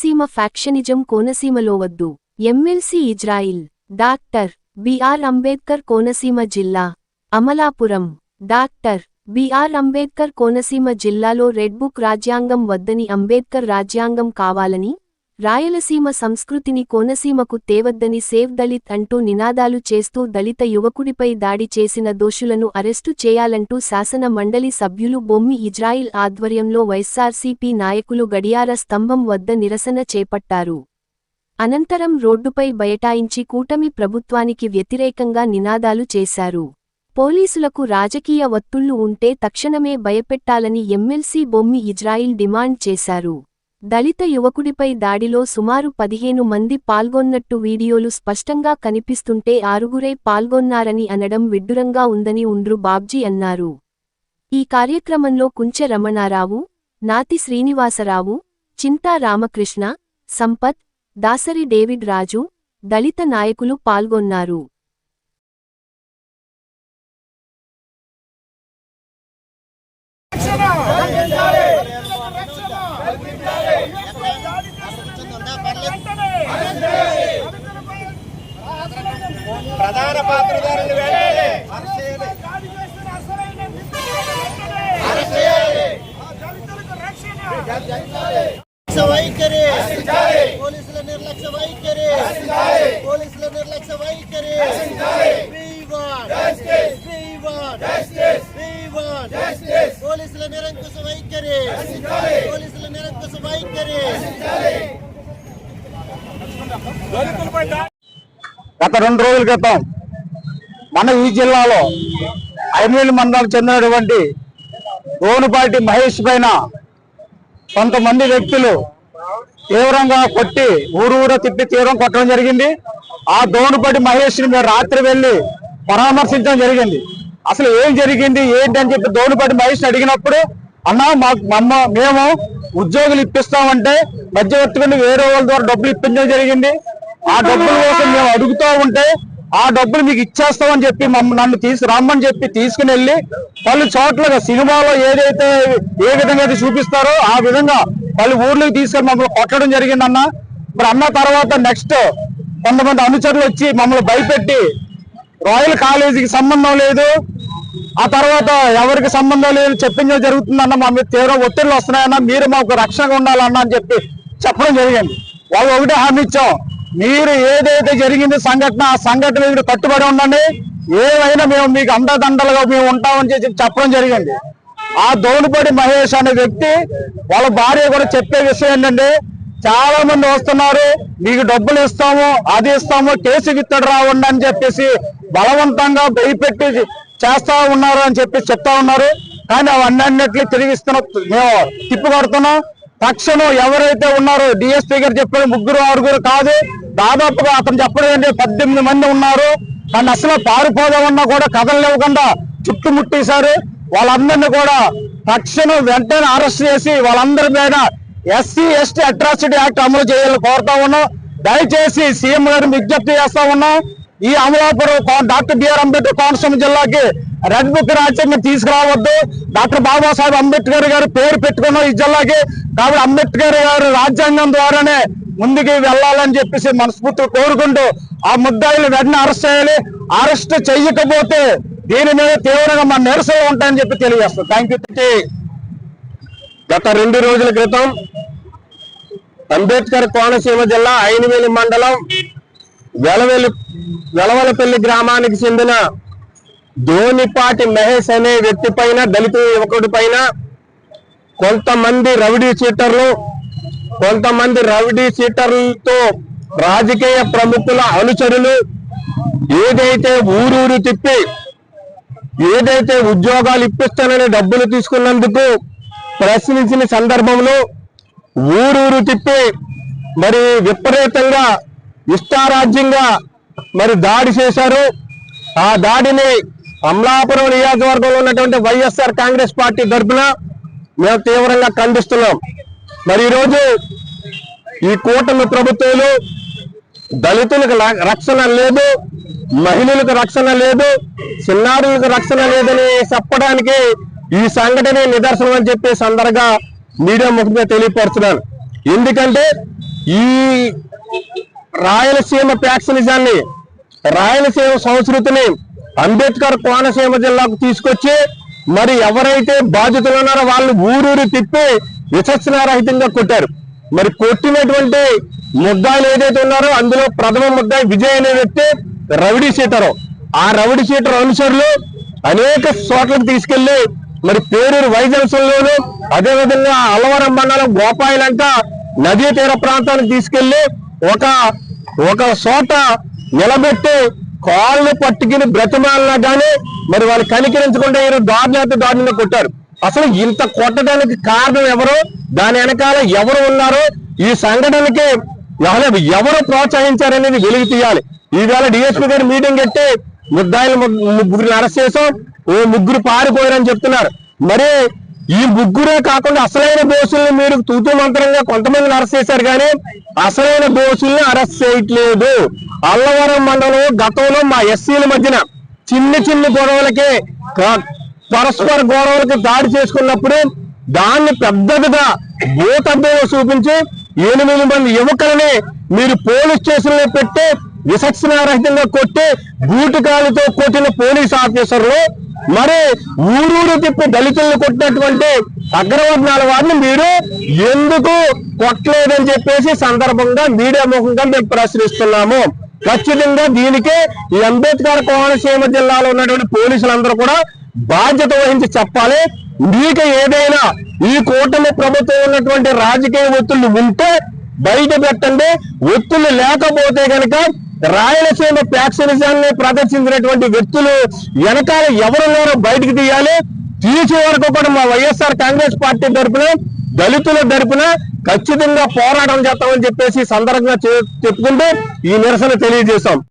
Konaseema factionism కోనసీమలో వద్దు. MLC Israel doctor BR Ambedkar Konaseema జిల్లా అమలాపురం. డాక్టర్ బిఆర్ అంబేద్కర్ కోనసీమ జిల్లాలో రెడ్ బుక్ రాజ్యాంగం వద్దని అంబేద్కర్ రాజ్యాంగం కావాలని రాయలసీమ సంస్కృతిని కోనసీమకు తేవద్దని సేవ్ దళిత్ అంటూ నినాదాలు చేస్తూ దళిత యువకుడిపై దాడి చేసిన దోషులను అరెస్టు చేయాలంటూ శాసన మండలి సభ్యులు బొమ్మి ఇజ్రాయిల్ ఆధ్వర్యంలో వైఎస్సార్సీపీ నాయకులు గడియార స్తంభం వద్ద నిరసన చేపట్టారు. అనంతరం రోడ్డుపై బయటాయించి కూటమి ప్రభుత్వానికి వ్యతిరేకంగా నినాదాలు చేశారు. పోలీసులకు రాజకీయ ఒత్తుళ్ళు ఉంటే తక్షణమే భయపెట్టాలని ఎమ్మెల్సీ బొమ్మి ఇజ్రాయిల్ డిమాండ్ చేశారు. దళిత యువకుడిపై దాడిలో సుమారు పదిహేను మంది పాల్గొన్నట్టు వీడియోలు స్పష్టంగా కనిపిస్తుంటే ఆరుగురే పాల్గొన్నారని అనడం విడ్డూరంగా ఉందని ఉండ్రు బాబ్జీ అన్నారు. ఈ కార్యక్రమంలో కుంచె రమణారావు నాతి శ్రీనివాసరావు చింతా రామకృష్ణ సంపత్ దాసరి డేవిడ్ రాజు దళిత నాయకులు పాల్గొన్నారు. ప్రధాన పాత్రధారులు వెంటనే వైఖరి. పోలీసుల నిర్లక్ష్య వైఖరి. పోలీసుల నిర్లక్ష్య వైఖరి. పోలీసుల నిరంకుశ వైఖరి. పోలీసుల నిరంకుశ వైఖరి గత రెండు రోజుల క్రితం మన ఈ జిల్లాలో ఐమేలి మండలానికి చెందినటువంటి రోనుపాటి మహేష్ పైన కొంతమంది వ్యక్తులు తీవ్రంగా కొట్టి ఊరు ఊర తిప్పి తీవ్రం కొట్టడం జరిగింది. ఆ దోనుపాటి మహేష్ని మేము రాత్రి వెళ్ళి పరామర్శించడం జరిగింది. అసలు ఏం జరిగింది? ఏంటి అని చెప్పి దోనుపటి మహేష్ని అడిగినప్పుడు అన్నా మాకు మమ్మ మేము ఉద్యోగులు ఇప్పిస్తామంటే మధ్యవర్తిగా వేరే వాళ్ళ ద్వారా డబ్బులు ఇప్పించడం జరిగింది. ఆ డబ్బుల కోసం మేము అడుగుతూ ఉంటే ఆ డబ్బులు మీకు ఇచ్చేస్తామని చెప్పి మమ్మల్ని నన్ను తీసి రమ్మని చెప్పి తీసుకుని వెళ్ళి పలు చోట్ల సినిమాలో ఏదైతే ఏ విధంగా అయితే చూపిస్తారో ఆ విధంగా పలు ఊర్లోకి తీసుకొని మమ్మల్ని కొట్టడం జరిగింది అన్న మరి అన్న తర్వాత నెక్స్ట్ కొంతమంది అనుచరులు వచ్చి మమ్మల్ని భయపెట్టి రాయల్ కాలేజీకి సంబంధం లేదు. ఆ తర్వాత ఎవరికి సంబంధం లేదు చెప్పించడం జరుగుతుందన్న మా మీద తీవ్ర ఒత్తిళ్ళు వస్తున్నాయన్న మీరు మాకు రక్షణగా ఉండాలన్న అని చెప్పి చెప్పడం జరిగింది. వాళ్ళు ఒకటే హామీ ఇచ్చాం. మీరు ఏదైతే జరిగింది సంఘటన ఆ సంఘటన మీరు కట్టుబడి ఉండండి. ఏమైనా మేము మీకు అండదండలుగా మేము ఉంటామని చెప్పి చెప్పడం జరిగింది. ఆ దోనిపడి మహేష్ అనే వ్యక్తి వాళ్ళ భార్య కూడా చెప్పే విషయం ఏంటంటే చాలా మంది వస్తున్నారు మీకు డబ్బులు ఇస్తాము అది ఇస్తాము కేసు విత్తడు రావండి అని చెప్పేసి బలవంతంగా భయపెట్టి చేస్తా ఉన్నారు అని చెప్పి చెప్తా ఉన్నారు. కానీ అవన్నీ అన్నిట్లు తిరిగిస్తున్న. మేము తిప్పు తక్షణం ఎవరైతే ఉన్నారో డిఎస్పీ గారు చెప్పిన ముగ్గురు ఆరుగురు కాదు. దాదాపుగా అతను చెప్పడం ఏంటి పద్దెనిమిది మంది ఉన్నారు. కానీ అసలు పారిపోదామన్నా కూడా కథలు చుట్టుముట్టేశారు. వాళ్ళందరినీ కూడా తక్షణం వెంటనే అరెస్ట్ చేసి వాళ్ళందరి మీద ఎస్సీ ఎస్టీ అట్రాసిటీ యాక్ట్ అమలు చేయాలని కోరుతా ఉన్నాం. దయచేసి సీఎం గారిని విజ్ఞప్తి చేస్తా ఉన్నాం. ఈ అమలాపురం డాక్టర్ బిఆర్ అంబేద్కర్ కోనసీమ జిల్లాకి రెడ్ బుక్ రాజ్యాంగం తీసుకురావద్దు. డాక్టర్ బాబాసాహెబ్ అంబేద్కర్ గారు పేరు పెట్టుకున్నాం ఈ జిల్లాకి. కాబట్టి అంబేద్కర్ గారు రాజ్యాంగం ద్వారానే ముందుకు వెళ్ళాలని చెప్పేసి మనస్ఫూర్తిగా కోరుకుంటూ ఆ ముద్దాయిలు వెంటనే అరెస్ట్ చేయాలి. అరెస్ట్ చెయ్యకపోతే దీని మీద తీవ్రంగా మన నిరసన ఉంటాయని చెప్పి తెలియజేస్తాం థ్యాంక్ యూ గత రెండు రోజుల క్రితం అంబేద్కర్ కోనసీమ జిల్లా ఐనవేలి మండలం వెలవెలి వెలవలపల్లి గ్రామానికి చెందిన ధోనిపాటి మహేష్ అనే వ్యక్తి పైన దళిత యువకుడి పైన కొంతమంది రౌడీ చీటర్లు కొంతమంది రౌడీ చీటర్లతో రాజకీయ ప్రముఖుల అనుచరులు ఏదైతే ఊరూరు తిప్పి ఏదైతే ఉద్యోగాలు ఇప్పిస్తానని డబ్బులు తీసుకున్నందుకు ప్రశ్నించిన సందర్భంలో ఊరూరు తిప్పి మరి విపరీతంగా ఇష్టారాజ్యంగా మరి దాడి చేశారు. ఆ దాడిని అమలాపురం నియోజకవర్గంలో ఉన్నటువంటి వైఎస్ఆర్ కాంగ్రెస్ పార్టీ తరఫున మేము తీవ్రంగా ఖండిస్తున్నాం. మరి ఈరోజు ఈ కూటమి ప్రభుత్వాలు దళితులకు రక్షణ లేదు మహిళలకు రక్షణ లేదు చిన్నారులకు రక్షణ లేదని చెప్పడానికి ఈ సంఘటనే నిదర్శనం అని చెప్పి సందర్భంగా మీడియా ముఖ్యంగా తెలియపరుస్తున్నాను. ఎందుకంటే ఈ రాయలసీమ ప్యాక్సినిజాన్ని రాయలసీమ సంస్కృతిని అంబేద్కర్ కోనసీమ జిల్లాకు తీసుకొచ్చి మరి ఎవరైతే బాధితులు ఉన్నారో వాళ్ళు ఊరూరు తిప్పి విచక్షణారహితంగా కొట్టారు. మరి కొట్టినటువంటి ముద్దాయిలు ఏదైతే ఉన్నారో అందులో ప్రథమ ముద్దాయి విజయ్ అనే వ్యక్తి రవిడి సీటరు ఆ రవిడి సీటర్ అనుసరులు అనేక చోట్లకు తీసుకెళ్ళి మరి పేరూరు వైజల్సంలోను అదేవిధంగా అలవరం మండలం గోపాయిలంక నదీ తీర ప్రాంతానికి తీసుకెళ్ళి ఒక ఒక చోట నిలబెట్టి కాళ్ళు పట్టుకుని బ్రతిమాలినా కానీ మరి వాళ్ళు కనికరించకుండా ఈరోజు దారుణాత దారుణంగా కొట్టారు. అసలు ఇంత కొట్టడానికి కారణం ఎవరు? దాని వెనకాల ఎవరు ఉన్నారు? ఈ సంఘటనకి ఎవరు ఎవరు ప్రోత్సహించారనేది వెలుగు తీయాలి. ఈవేళ డిఎస్పీ గారు మీటింగ్ పెట్టి ముద్దాయిలు ముగ్గురిని అరెస్ట్ చేసాం ఓ ముగ్గురు పారిపోయారని చెప్తున్నారు. మరి ఈ ముగ్గురే కాకుండా అసలైన దోషుల్ని మీరు తూతూ మంత్రంగా కొంతమందిని అరెస్ట్ చేశారు కానీ అసలైన దోషుల్ని అరెస్ట్ చేయట్లేదు. అల్లవరం మండలం గతంలో మా ఎస్సీల మధ్యన చిన్న చిన్న గొడవలకి పరస్పర గొడవలకి దాడి చేసుకున్నప్పుడు దాన్ని పెద్దదిగా భూతద్దంలో చూపించి ఎనిమిది మంది యువకులని మీరు పోలీస్ స్టేషన్లో పెట్టి విచక్షణారహితంగా కొట్టి బూటుకాలతో కొట్టిన పోలీస్ ఆఫీసర్లు మరి ఊరూరు తిప్పి దళితులను కొట్టినటువంటి అగ్రవర్ణాల వారిని మీరు ఎందుకు కొట్టలేదని చెప్పేసి సందర్భంగా మీడియా ముఖంగా మేము ప్రశ్నిస్తున్నాము. ఖచ్చితంగా దీనికి ఈ అంబేద్కర్ కోనసీమ జిల్లాలో ఉన్నటువంటి పోలీసులందరూ కూడా బాధ్యత వహించి చెప్పాలి. మీకు ఏదైనా ఈ కూటమి ప్రభుత్వం ఉన్నటువంటి రాజకీయ ఒత్తులు ఉంటే బయట పెట్టండి. ఒత్తులు లేకపోతే కనుక రాయలసీమ ప్యాక్సినిజాన్ని ప్రదర్శించినటువంటి వ్యక్తులు వెనకాల ఎవరున్నారో బయటికి తీయాలి. తీసే వరకు కూడా మా వైఎస్ఆర్ కాంగ్రెస్ పార్టీ తరపున దళితుల తరపున ఖచ్చితంగా పోరాటం చేస్తామని చెప్పేసి సందర్భంగా చె- చెప్పుకుంటూ ఈ నిరసన తెలియజేశాం.